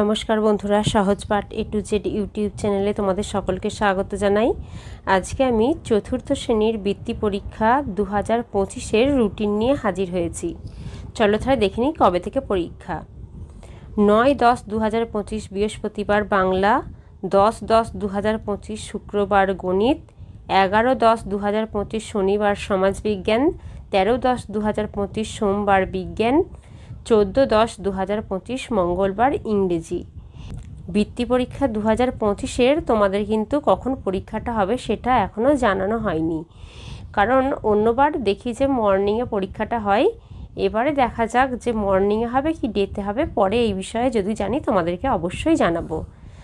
নমস্কার বন্ধুরা, সহজ পাঠ এ টু জেড ইউটিউব চ্যানেলে তোমাদের সকলকে স্বাগত জানাই। আজকে আমি চতুর্থ শ্রেণির বৃত্তি পরীক্ষা দু হাজার পঁচিশের রুটিন নিয়ে হাজির হয়েছি। চলো তাহলে দেখে নিই কবে থেকে পরীক্ষা। নয় দশ দু হাজার পঁচিশ বৃহস্পতিবার বাংলা, দশ দশ দু হাজার পঁচিশ শুক্রবার গণিত, এগারো দশ দু হাজার পঁচিশ শনিবার সমাজবিজ্ঞান, তেরো দশ দু হাজার পঁচিশ সোমবার বিজ্ঞান চোদ্দ দশ দু হাজার পঁচিশ মঙ্গলবার ইংরেজি। বৃত্তি পরীক্ষা দু হাজার পঁচিশের তোমাদের কিন্তু কখন পরীক্ষাটা হবে সেটা এখনও জানানো হয়নি। কারণ অন্যবার দেখি যে মর্নিংয়ে পরীক্ষাটা হয়, এবারে দেখা যাক যে মর্নিংয়ে হবে কি ডেতে হবে, পরে এই বিষয়ে যদি জানি তোমাদেরকে অবশ্যই জানাব।